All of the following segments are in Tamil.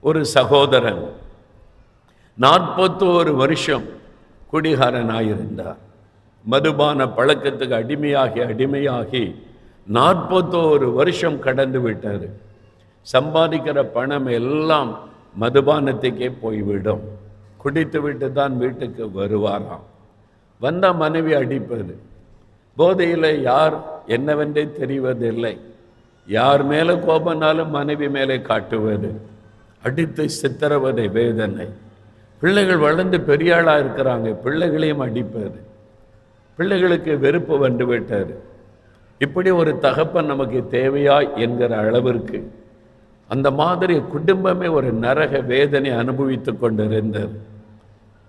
ஒரு சகோதரன் நாற்பத்தோரு வருஷம் குடிகாரனாயிருந்தார். மதுபான பழக்கத்துக்கு அடிமையாகி அடிமையாகி நாற்பத்தோரு வருஷம் கடந்து விட்டார். சம்பாதிக்கிற பணம் எல்லாம் மதுபானத்துக்கே போய்விடும். குடித்து விட்டு தான் வீட்டுக்கு வருவாராம். வந்த மனைவி அடிப்பது. போதையில் யார் என்னவென்றே தெரிவதில்லை. யார் மேலே கோபனாலும் மனைவி மேலே காட்டுவது. அடித்து சித்திரவதை வேதனை. பிள்ளைகள் வளர்ந்து பெரியாளாக இருக்கிறாங்க பிள்ளைகளையும் அடிப்பார். பிள்ளைகளுக்கு வெறுப்பு வந்து விட்டார். இப்படி ஒரு தகப்பன் நமக்கு தேவையா என்கிற அளவிற்கு அந்த மாதிரி குடும்பமே ஒரு நரக வேதனை அனுபவித்து கொண்டிருந்தார்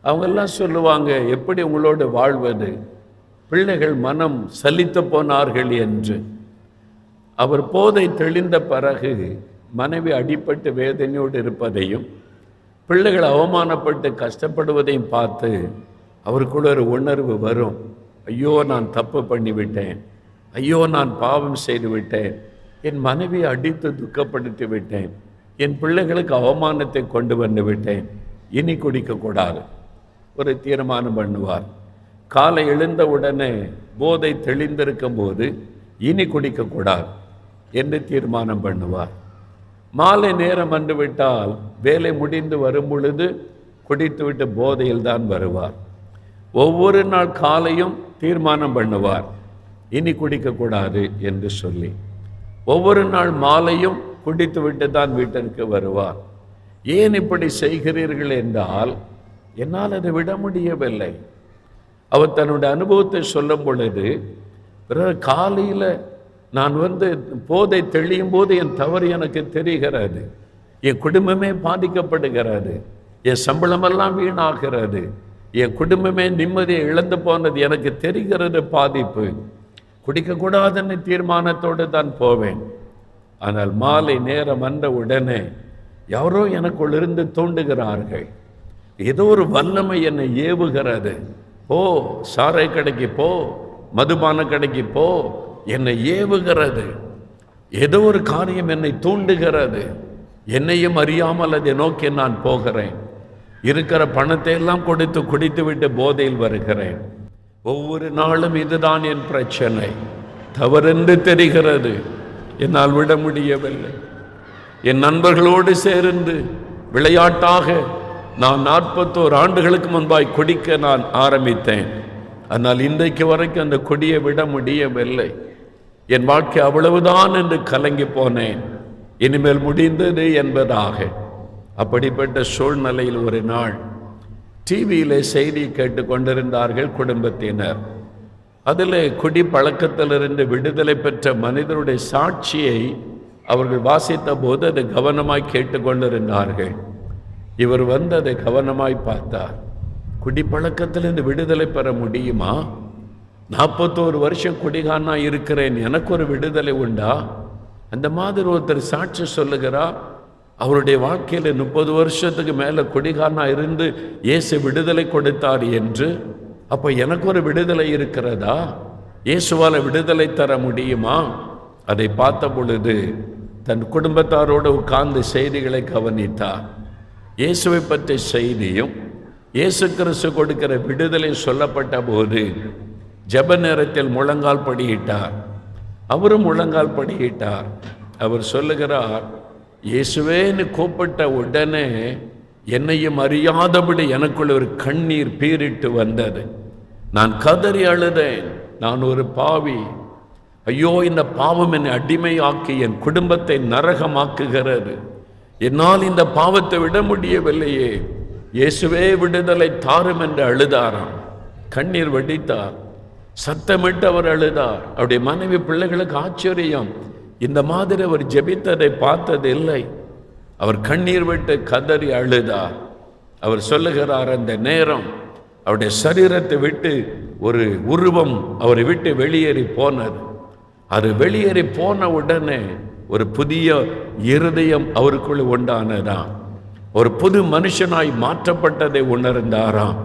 அவங்கெல்லாம் சொல்லுவாங்க எப்படி உங்களோடு வாழ்வது? பிள்ளைகள் மனம் சலித்து போனார்கள் என்று. அவர் போதை தெளிந்த பிறகு மனைவி அடிப்பட்டு வேதனையோடு இருப்பதையும் பிள்ளைகள் அவமானப்பட்டு கஷ்டப்படுவதையும் பார்த்து அவருக்குள்ள ஒரு உணர்வு வரும். ஐயோ நான் தப்பு பண்ணிவிட்டேன். ஐயோ நான் பாவம் செய்து விட்டேன் என் மனைவியை அடித்து துக்கப்படுத்தி விட்டேன். என் பிள்ளைகளுக்கு அவமானத்தை கொண்டு வந்து விட்டேன். இனி குடிக்கக்கூடாது. ஒரு தீர்மானம் பண்ணுவார். காலை எழுந்த உடனே போதை தெளிந்திருக்கும் போது இனி குடிக்கக்கூடாது என்று தீர்மானம் பண்ணுவார். மாலை நேரம் வந்துவிட்டால் வேலை முடிந்து வரும் பொழுது குடித்துவிட்டு போதையில் தான் வருவார். ஒவ்வொரு நாள் காலையும் தீர்மானம் பண்ணுவார். இனி குடிக்கக்கூடாது என்று சொல்லி. ஒவ்வொரு நாள் மாலையும் குடித்துவிட்டு தான் வீட்டிற்கு வருவார். ஏன் இப்படி செய்கிறீர்கள் என்றால் என்னால் அதை விட முடியவில்லை. அவர் தன்னுடைய அனுபவத்தை சொல்லும் பொழுது பிறகு காலையில் நான் வந்து போதை தெளியும் போது என் தவறு எனக்கு தெரிகிறது. என் குடும்பமே பாதிக்கப்படுகிறது. என் சம்பளமெல்லாம் வீணாகிறது. என் குடும்பமே நிம்மதியை இழந்து போனது எனக்கு தெரிகிறது பாதிப்பு. குடிக்கக்கூடாதுன்னு தீர்மானத்தோடு தான் போவேன். ஆனால் மாலை நேரம் வந்த உடனே யாரோ எனக்குள்ளிருந்து தூண்டுகிறார்கள். ஏதோ ஒரு வல்லமை என்னை ஏவுகிறது. போ சாரை கடைக்கு போ மதுபான கடைக்கு போ என்னை ஏவுகிறது. ஏதோ ஒரு காரியம் என்னை தூண்டுகிறது. என்னையும் அறியாமல் அதை நோக்கி நான் போகிறேன். இருக்கிற பணத்தை எல்லாம் கொடுத்து குடித்துவிட்டு போதையில் வருகிறேன். ஒவ்வொரு நாளும் இதுதான் என் பிரச்சனை. தவறென்று தெரிகிறது. என்னால் விட முடியவில்லை. என் நண்பர்களோடு சேர்ந்து விளையாட்டாக நான் நாற்பத்தோரு ஆண்டுகளுக்கு முன்பாய் குடிக்க நான் ஆரம்பித்தேன். ஆனால் இன்றைக்கு வரைக்கும் அந்த கொடியை விட முடியவில்லை. என் வாழ்க்கை அவ்வளவுதான் என்று கலங்கி போனேன். இனிமேல் முடிந்தது என்பதாக. அப்படிப்பட்ட சூழ்நிலையில் ஒரு நாள் டிவியிலே செய்தி கேட்டு கொண்டிருந்தார்கள் குடும்பத்தினர். அதில் குடி பழக்கத்திலிருந்து விடுதலை பெற்ற மனிதருடைய சாட்சியை அவர்கள் வாசித்த போது அதை கவனமாய் கேட்டுக்கொண்டிருந்தார்கள் இவர் வந்து அதை கவனமாய் பார்த்தார். குடிப்பழக்கத்திலிருந்து விடுதலை பெற முடியுமா? நாற்பத்தோரு வருஷம் குடிகானா இருக்கிறேன். எனக்கு ஒரு விடுதலை உண்டா? அந்த மாதிரி ஒருத்தர் சாட்சி சொல்லுகிறார். அவருடைய வாழ்க்கையில் முப்பது வருஷத்துக்கு மேலே குடிகாரனா இருந்து இயேசு விடுதலை கொடுத்தார் என்று. அப்போ எனக்கு ஒரு விடுதலை இருக்கிறதா? இயேசுவால் விடுதலை தர முடியுமா? அதை பார்த்த பொழுது தன் குடும்பத்தாரோடு உட்கார்ந்து செய்திகளை கவனித்தார். இயேசுவை பற்றிய செய்தியும் இயேசு கிறிஸ்து கொடுக்கிற விடுதலை சொல்லப்பட்ட போது ஜெப நேரத்தில் முழங்கால் படியிட்டார். அவரும் முழங்கால் படியிட்டார். அவர் சொல்லுகிறார் இயேசுவேன்னு கூப்பிட்ட உடனே என்னையும் அறியாதபடி எனக்குள்ள ஒரு கண்ணீர் பீரிட்டு வந்தது. நான் கதறி அழுதேன். நான் ஒரு பாவி. ஐயோ இந்த பாவம் என்னை அடிமையாக்கி என் குடும்பத்தை நரகமாக்குகிறது. என்னால் இந்த பாவத்தை விட முடியவில்லையே. இயேசுவே விடுதலை தாரும் என்று அழுதாராம். கண்ணீர் வடித்தார். சத்தமிட்டு அவர் அழுதார். அவருடைய மனைவி பிள்ளைகளுக்கு ஆச்சரியம். இந்த மாதிரி அவர் ஜெபித்ததை பார்த்தது இல்லை. அவர் கண்ணீர் விட்டு கதறி அழுதார். அவர் சொல்லுகிறார் அந்த நேரம் அவருடைய சரீரத்தை விட்டு ஒரு உருவம் அவரை விட்டு வெளியேறி போனது. அது வெளியேறி போன உடனே ஒரு புதிய இருதயம் அவருக்குள் உண்டானதாம். ஒரு புது மனுஷனாய் மாற்றப்பட்டதை உணர்ந்தாராம்.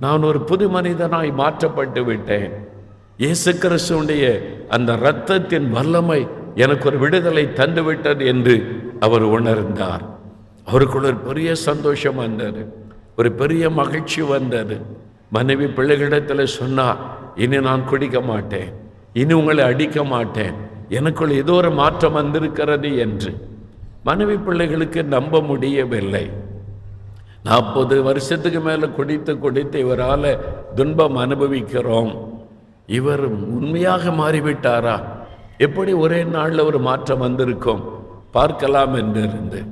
நான் ஒரு புது மனிதனாய் மாற்றப்பட்டு விட்டேன். இயேசு கிறிஸ்துடைய அந்த இரத்தத்தின் வல்லமை எனக்கு ஒரு விடுதலை தந்துவிட்டது என்று அவர் உணர்ந்தார். அவருக்குள்ள ஒரு பெரிய சந்தோஷம் வந்தது. ஒரு பெரிய மகிழ்ச்சி வந்தது. மனைவி பிள்ளைகளிடத்தில் சொன்னா இனி நான் குடிக்க மாட்டேன். இனி உங்களை அடிக்க மாட்டேன். எனக்குள் ஏதோ ஒரு மாற்றம் வந்திருக்கிறது என்று. மனைவி பிள்ளைகளுக்கு நம்ப முடியவில்லை. நாற்பது வருஷத்துக்கு மேலே குடித்து குடித்து இவரால் துன்பம் அனுபவிக்கிறோம். இவர் உண்மையாக மாறிவிட்டாரா? எப்படி ஒரே நாளில் ஒரு மாற்றம் வந்திருக்கும்? பார்க்கலாம் என்று இருந்து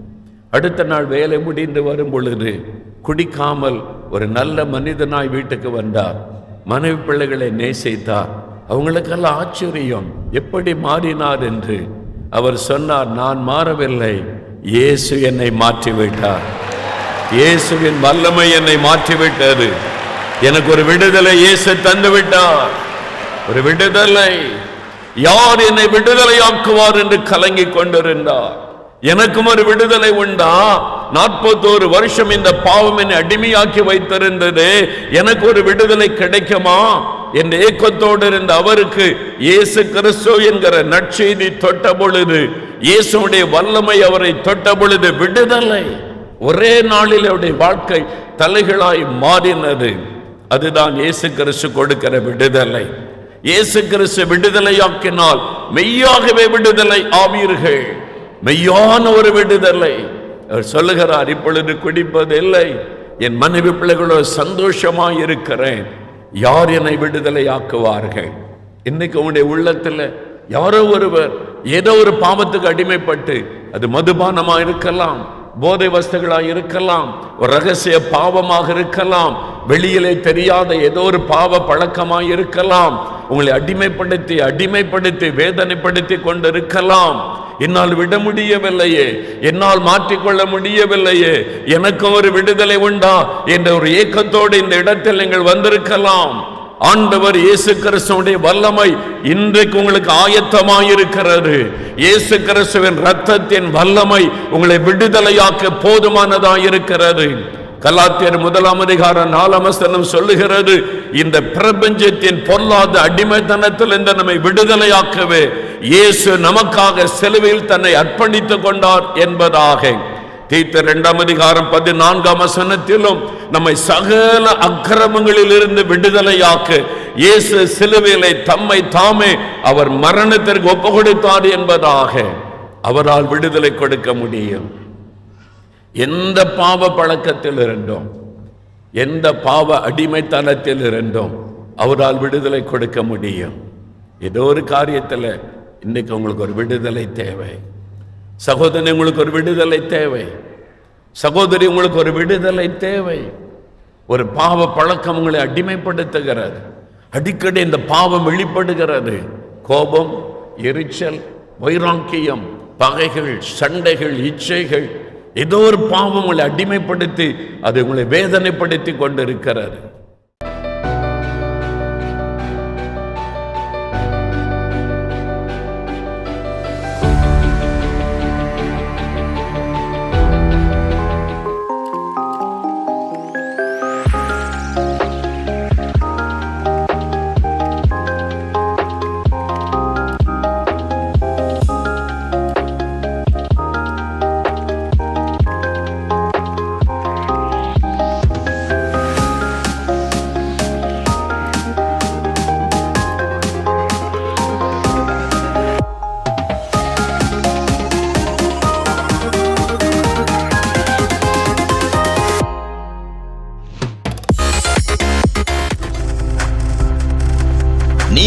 அடுத்த நாள் வேலை முடிந்து வரும் பொழுது குடிக்காமல் ஒரு நல்ல மனிதனாய் வீட்டுக்கு வந்தார். மனைவி பிள்ளைகளை நேசித்தார். அவங்களுக்கெல்லாம் ஆச்சரியம். எப்படி மாறினார் என்று அவர் சொன்னார் நான் மாறவில்லை. இயேசு என்னை மாற்றிவிட்டார். இயேசுவின் வல்லமை என்னை மாற்றிவிட்டது. எனக்கு ஒரு விடுதலை இயேசு தந்து விட்டார் ஒரு விடுதலை. யார் என்னை விடுதலையாக்குவார் என்று கலங்கிக் கொண்டிருந்தார். எனக்கும் ஒரு விடுதலை உண்டா? நாற்பத்தோரு வருஷம் இந்த பாவம் என்னை அடிமையாக்கி வைத்திருந்தது. எனக்கு ஒரு விடுதலை கிடைக்குமா? என்ற ஏக்கத்தோடு இருந்த அவருக்கு இயேசு கிறிஸ்து என்கிற நற்செய்தி தொட்ட பொழுது இயேசுடைய வல்லமை அவரை தொட்ட பொழுது விடுதலை. ஒரே நாளில் அவருடைய வாழ்க்கை தலைகளாய் மாறினது. அதுதான் இயேசு கிறிஸ்து கொடுக்கிற விடுதலை. இயேசு கிறிஸ்து விடுதலையாக்கினால் மெய்யாகவே விடுதலை ஆவீர்கள். மெய்யான ஒரு விடுதலை. அவர் சொல்லுகிறார் இப்பொழுது குடிப்பதில்லை. என் மனைவி பிள்ளைகளோ சந்தோஷமாக இருக்கிறேன். யார் என்னை விடுதலையாக்குவார்கள்? இன்னைக்கு உன்னுடைய உள்ளத்தில் யாரோ ஒருவர் ஏதோ ஒரு பாவத்துக்கு அடிமைப்பட்டு அது மதுபானமாக இருக்கலாம் போதை வஸ்துகளாக இருக்கலாம் ஒரு ரகசிய பாவமாக இருக்கலாம் வெளியிலே தெரியாத ஏதோ ஒரு பாவ பழக்கமாக இருக்கலாம் உங்களை அடிமைப்படுத்தி அடிமைப்படுத்தி வேதனைப்படுத்தி கொண்டு இருக்கலாம் என்னால் விட முடியவில்லையே. என்னால் மாற்றிக்கொள்ள முடியவில்லையே. எனக்கு ஒரு விடுதலை உண்டா என்ற ஒரு ஏக்கத்தோடு இந்த இடத்தில் நீங்கள் வந்திருக்கலாம். ஆண்டவர் இயேசு கிறிஸ்துவனுடைய வல்லமை இன்றைக்கு உங்களுக்கு ஆயத்தமாயிருக்கிறது. இயேசு கிறிஸ்துவின் ரத்தத்தின் வல்லமை உங்களை விடுதலையாக்க போதுமானதாயிருக்கிறது. கலாத்தியர் முதலாம் அதிகாரம் நாலாம் வசனம் சொல்லுகிறது இந்த பிரபஞ்சத்தின் பொருளாத அடிமைத்தனத்திலிருந்து நம்மை விடுதலையாக்கவே இயேசு நமக்காக செலவில் தன்னை அர்ப்பணித்துக் கொண்டார் என்பதாக. தீத்த இரண்டாம் அதிகாரம் பதினான்காம் வசனத்திலும் நம்மை சகல அக்கிரமங்களில் இருந்து விடுதலையாக்க இயேசு சிலுவையிலே தம்மை தாமே அவர் மரணத்திற்கு ஒப்பு கொடுத்தார் என்பதாக. அவரால் விடுதலை கொடுக்க முடியும். எந்த பாவ பழக்கத்தில் இருந்தோம்? எந்த பாவ அடிமைத்தனத்தில் இருந்தோம்? அவரால் விடுதலை கொடுக்க முடியும். ஏதோ ஒரு காரியத்தில் இன்னைக்கு உங்களுக்கு ஒரு விடுதலை தேவை. சகோதரி உங்களுக்கு ஒரு விடுதலை தேவை. சகோதரி உங்களுக்கு ஒரு விடுதலை தேவை. ஒரு பாவ பழக்கம் உங்களை அடிமைப்படுத்துகிறது. அடிக்கடி இந்த பாவம் வெளிப்படுகிறது. கோபம் எரிச்சல் வைராக்கியம் பகைகள் சண்டைகள் இச்சைகள் ஏதோ ஒரு பாவம் உங்களை அடிமைப்படுத்தி அது உங்களை வேதனைப்படுத்தி கொண்டு இருக்கிறாரு